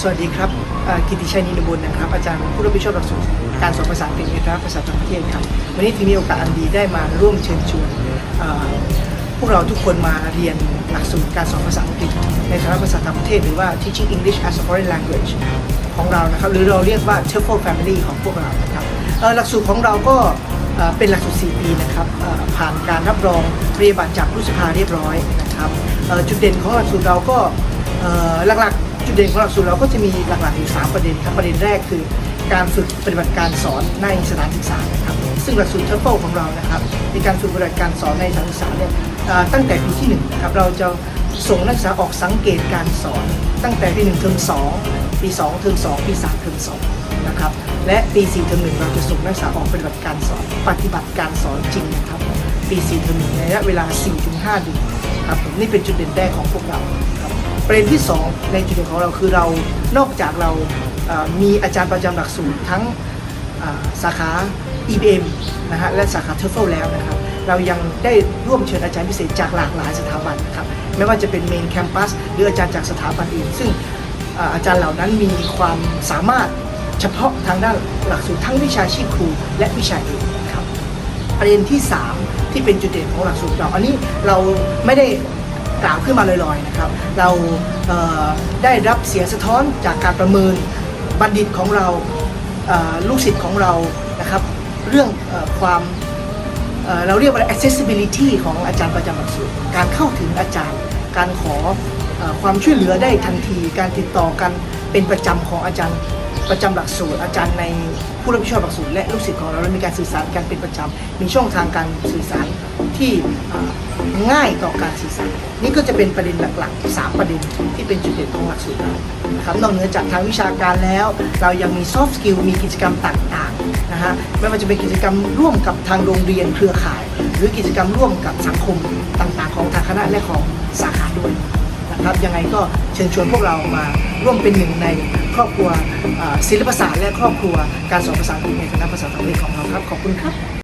สวัสดีครับกิติชัยนินบุญนะครับ อาจารย์ผู้รับผิดชอบหลักสูตรการสอนภาษาอังกฤษนะครับภาษาต่างประเทศครับวันนี้ที่มีโอกาสอันดีได้มาร่วมเชิญชวนพวกเราทุกคนมาเรียนหลักสูตรการสอนภาษาอังกฤษในฐานะภาษาต่างประเทศหรือว่า teaching English as a foreign language ของเรานะครับ หรือเราเรียกว่า TEFL Family ของพวกเรานะครับหลักสูตรของเราก็เป็นหลักสูตร 4 ปีนะครับผ่านการรับรองปริญญาบัตรจากผู้สภาเรียบร้อยนะครับจุดเด่นของหลักสูตรเราก็หลักๆ จุดเด่นของหลักสูตรเราก็จะมีหลักๆอยู่ 3 ประเด็นครับประเด็นแรกคือ การฝึกปฏิบัติการสอนในสถานศึกษานะครับซึ่งหลักสูตรเทเฟิลของเรานะครับมีการฝึกปฏิบัติการสอนในสถานศึกษาเนี่ยตั้งแต่ปีที่1นะครับเราจะส่งนักศึกษาออกสังเกตการสอน ตั้งแต่ปี1เทอม2ปี2เทอม2ปี3เทอม2นะครับและปี4เทอม1เราจะส่งนักศึกษาออกปฏิบัติการสอน ปฏิบัติการสอนจริงนะครับปี4เทอม1ในระยะเวลา 4-5เดือนครับผมนี่เป็นจุดเด่นแรกของพวกเรา ประเด็นที่ 2 ในจุดเด่นของเราคือเรานอกจากเรามีอาจารย์ประจำหลักสูตรทั้งสาขา EBM นะฮะและสาขา TOEFL แล้วนะครับ เรายังได้ร่วมเชิญอาจารย์พิเศษจากหลากหลายสถาบันนะครับไม่ว่าจะเป็นเมนแคมปัสหรืออาจารย์จากสถาบันอื่น ซึ่งอาอาจารย์เหล่านั้นมีความสามารถเฉพาะทางด้านหลักสูตรทั้งวิชาชีพครูและวิชาเอกครับประเด็นที่ 3 ที่เป็นจุดเด่นของหลักสูตรเรา อันนี้เราไม่ได้ กล่าวขึ้นมาลอยๆนะครับ เราเได้รับเสียงสะท้อนจากการประเมินบัณฑิตของเราเลูกศิษย์ของเรานะครับ เรื่องอความเเราเรียกว่า accessibility ของอาจารย์ประจำหลักสูตรการเข้าถึงอาจารย์ การขออความช่วยเหลือได้ทันที การติดต่อกันเป็นประจำของอาจารย์ประจำหลักสูตร อาจารย์ในผู้รับผิดชอบหลักสูตรและลูกศิษย์ของเราเรามีการสื่อสารกันเป็นประจำมีช่องทางการสื่อสาร ที่ง่ายต่อการสื่อสารนี่ก็จะเป็นประเด็นหลักๆ 3 ประเด็นที่เป็นจุดเด่นของหลักสูตรเราครับนอกเหนือจากทางวิชาการแล้ว เรายังมี soft skill มีกิจกรรมต่างๆนะฮะไม่ว่าจะเป็นกิจกรรมร่วมกับทางโรงเรียนเครือข่าย หรือกิจกรรมร่วมกับสังคมต่างๆ ของทางคณะและของสาขาด้วยนะครับยังไงก็เชิญชวนพวกเรามาร่วมเป็นหนึ่งในครอบครัวศิลปศาสตร์และครอบครัวการสอนภาษาอังกฤษในคณะภาษาต่างประเทศของเราครับขอบคุณครับ